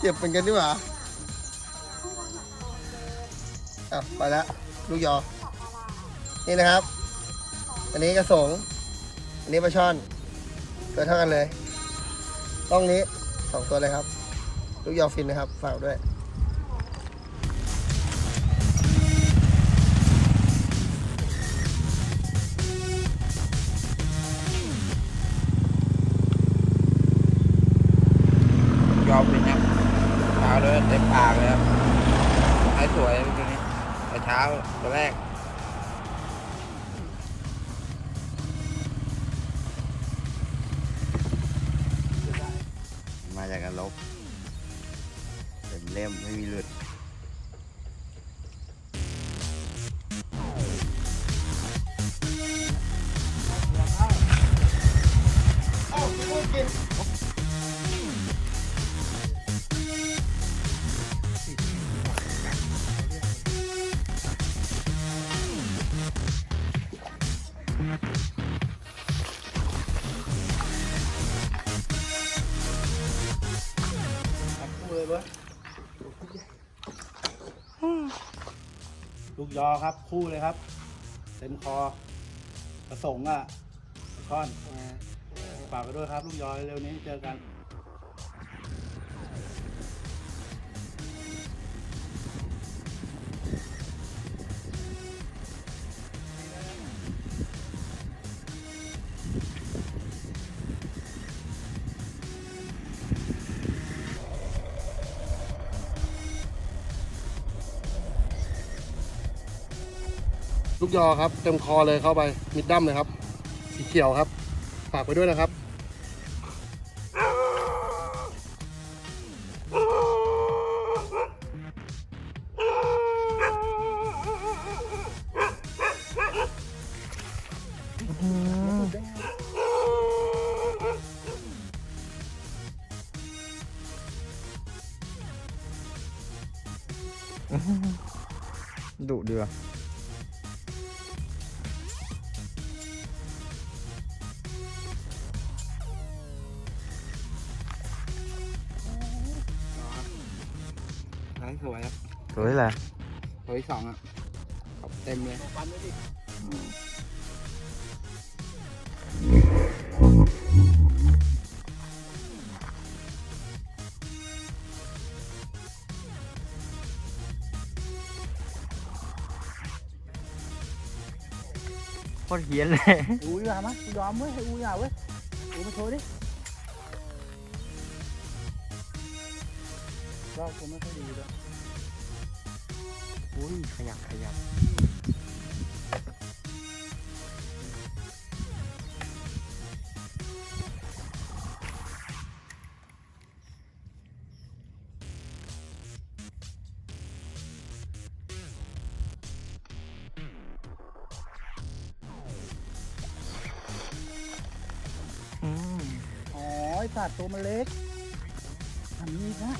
เจ็บเหมือนกันดีกว่าอะไปแล้วลูกยอ นี่นะครับ อันนี้กระสง อันนี้ปลาช่อน ตัวเท่ากันเลย ต้องนี้สองตัวเลยครับ ลูกยอฟินนะครับ ฝากด้วยย เล่มไม่มีหลุดลู ลูกยอครับคู่เลยครับ เต็มคอประสงค์อะคอนฝากไปด้วยครับ ลูกยอเร็วนี้เจอกัน ลูกยอครับเต็มคอเลยเข้าไปมิดดั้มเลยครับ สีเขียวครับ ฝากไปด้วยนะครับดุเดือ ให้สวยครับสวยแหละตัวที่สองอะขอบเต็มเลยโคตรเฮี้ยนเลย อุ้ยมามั้ยยอมเว้ย อุ้ยอะเว้ย อุ้ยมาโชว์ดิ รอบกูไม่ค่อยดีด้วยอุ้ยขยับขยับอืมอ๋อไอสัตว์ตัวมันเล็กทำนี้นะ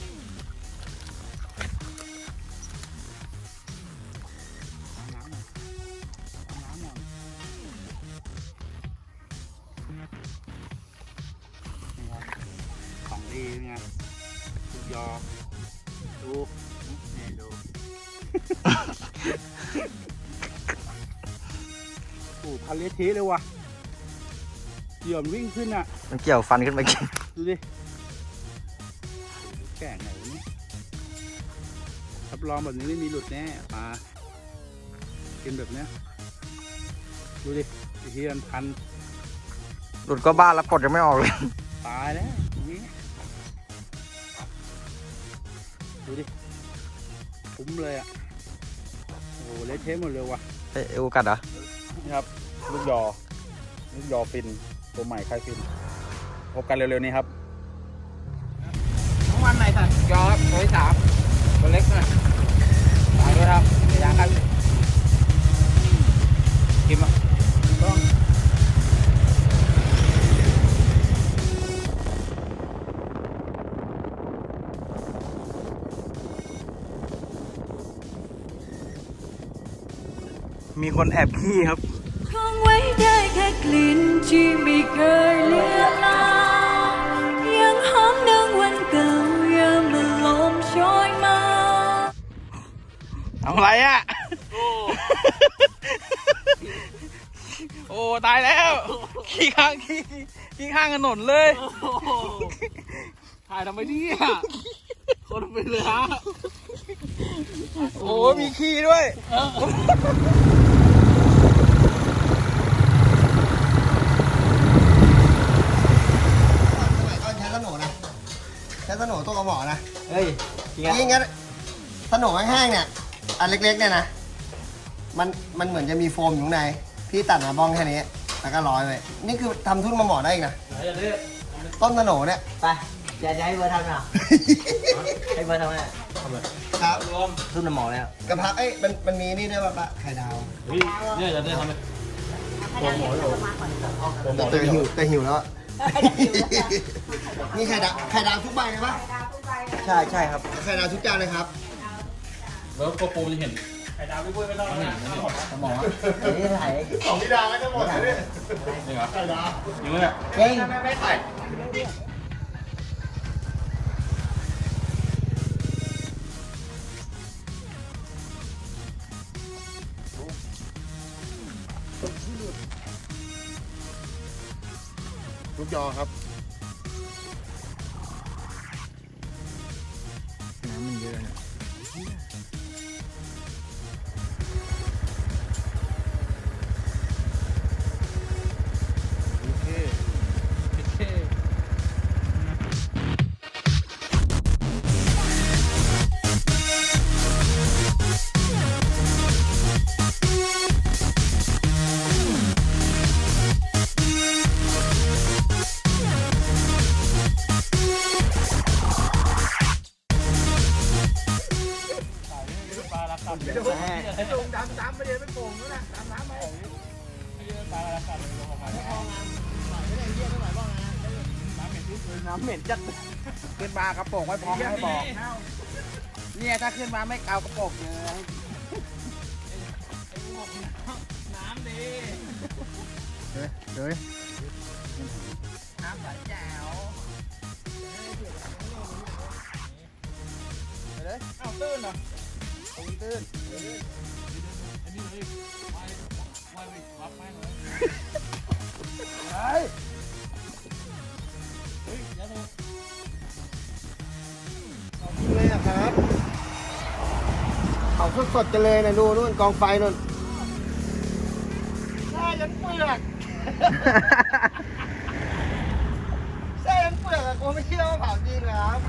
โอ้พันเละเทะเลยว่ะเหยื่อมนวิ่งขึ้นอะ มันเกี่ยวฟันขึ้นไปกิน ดูดิ แก่งไหนวะเนี่ยรับรองแบบนี้ไม่มีหลุดแน่ปลากินแบบเนี้ย ดูดิไอ้เฮียมันพัน หลุดก็บ้าแล้วกดยังไม่ออกเลย ตายแล้วอย่างนี้ดูดิคุ้มเลยอะ โอ้โหเละเทะหมดเลยว่ะเอ้ยเอวกัดเหรอ นี่ครับ ลูกยอ ลูกยอฟิน ตัวใหม่ค่ายฟิน พบกันเร็วๆนี้ครับวันไหนสัตว์ยอครับตัวที่สามตัวเล็กหน่อยตายด้วยครับเดี๋ยวยาง มีคนแอบขี้ครับคงไว้ได้แค่กลิ่นที่ไม่เคยเลือนลางยังหอมดังวันเก่ายามเมื่อลมโชยมาทำอะไรอะ โอ้ตายแล้ว ขี่ข้างขี่ขี่ข้างถนนเลยถ่ายทำไมเนี่ยคนเป็นเลยฮะโอ้มีขี้ด้วย สมัยก่อนใช้สโหนนะใช้ สโหนตัวกระหมอนะเฮ้ยจริงยิ่งงั้นสโหนแห้งๆเนี่ย อันเล็กๆเนี่ยนะ มัน มันเหมือนจะมีโฟมอยู่ข้างใน พี่ตัดมาบ้องแค่นี้ แล้วก็ร้อยไว้ นี่คือทำทุ่นมาหมอได้อีกนะ ต้นสโหนเนี่ย ไปจะจะให้เบอร์ทำหน่อยให้เบอร์ทำไงครับทุ่นหมอแล้วกระเพราเอ้ยมันมันมีนี่ด้วยป่ะปะไข่ดาวเนี่ยจะได้ทำไมแต่หิวแต่หิวแล้ว อะมีไข่ดาวไข่ดาวทุกใบเลยปะใช่ใช่ครับไข่ดาวทุกจานเลยครับแล้วก็ปูจะเห็นนี่ถ่ายสองพี่ดาวก็จะหมดเลยนี่เหรอไข่ดาวอยู่เนี่ยเก่ง ลูกยอครับ น้ำเหม็นจัดขึ้นมากระโปรงไว้พร้อมให้บอกเนี่ยถ้าขึ้นมาไม่เกากระโปรงเลยเฮ้ยน้ำใสแจ๋วไปเลยเอ้าตื้นเหรอตรงนี้ตื้นเลย สดๆกันเลยนะดูนู่นกองไฟนู่นแช่ยันเปลือกแช่ยันเปลือกอะกูไม่เชื่อว่าเผาจริงเหรอครับ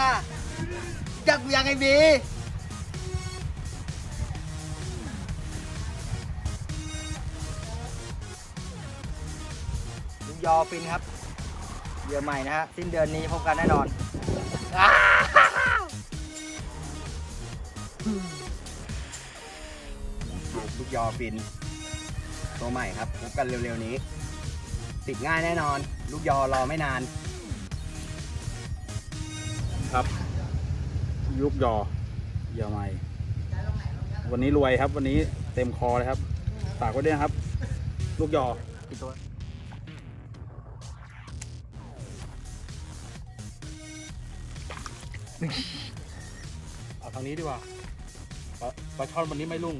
อะจักกูยังไงบีลุงยอฟินครับเหยื่อใหม่นะฮะ สิ้นเดือนนี้พบกันแน่นอนลูกยอฟิน ตัวใหม่ครับพบกันเร็วๆนี้ ติดง่ายแน่นอน ลูกยอรอไม่นาน ยุบยอเยอไมวันนี้รวยครับ วันนี้เต็มคอเลยครับฝากไว้ด้วยนะครับ ลูกยออีกตัวเอาทางนี้ดีกว่าปลาปลาช่อนวันนี้ไม่รุ่ง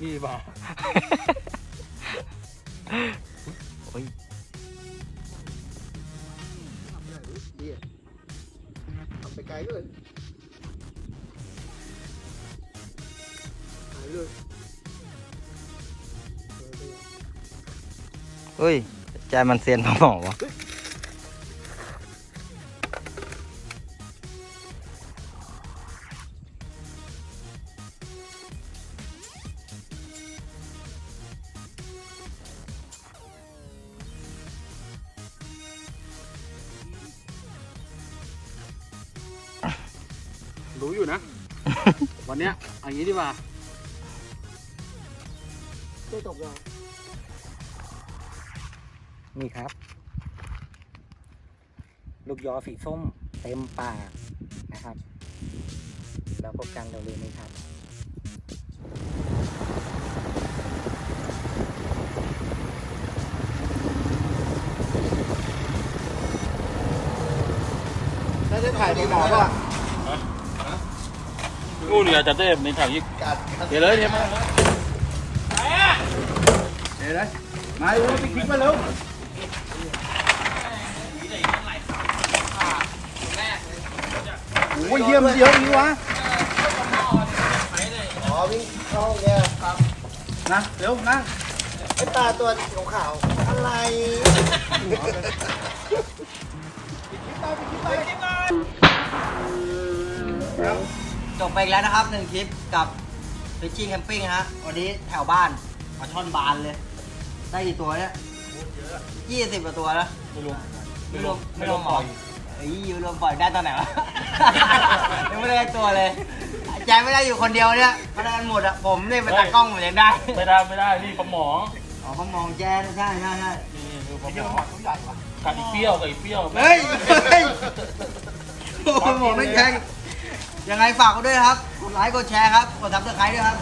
นี่ดีกว่าเหี้ยทำไปไกลเลย เลยเฮ้ยใจมันเซียนพอหมอวะรู้อยู่นะ วันเนี้ยเอย่างนี้ดีกว่า ได้ตกยอนี่ครับ ลูกยอสีส้มเต็มปากนะครับ แล้วพบกันเร็วๆนี้ครับได้ได้ถ่ายในหมอป่ะอู้นี่จะเต้มในแถวยิกกัดกัด เดี๋ยวเลยเดี๋ยวมาเดี๋ยวเลยมาดูพี่คิดมาเร็วโอ้ยเยี่ยมเยอะนี่วะอ๋อวิ่งเข้าห้องเนี่ยนะเร็วนั่งไอปลาตัวขาวๆอะไรจบไปอีกแล้วนะครับหนึ่งคลิปกับฟิชชิ่งแคมปิ้งฮะวันนี้แถวบ้านปลาช่อนบานเลย ได้กี่ตัวเนี่ยยี่สิบกว่าตัวแล้วไม่รวมไม่รวมไม่รวมปล่อยเอ้ยรวมปล่อยได้ตอนไหนวะ ยังไม่ได้ตัวเลยแจมไม่ได้อยู่คนเดียวเนี่ยมาได้กันหมดอะผมเนี่ยเป็นตากล้องผมยังได้ ไม่ได้ไม่ได้นี่ปลาหมออ๋อพังมองแจนะใช่ใช่ใช่นี่คือปลาหมอกับอีเปรี้ยวกับอีเปรี้ยว เฮ้ยเฮ้ยโอ้โหไม่แข่งยังไงฝากกันด้วยนะครับ กดไลค์ กดแชร์ครับ กดซับสไครต์ด้วยครับ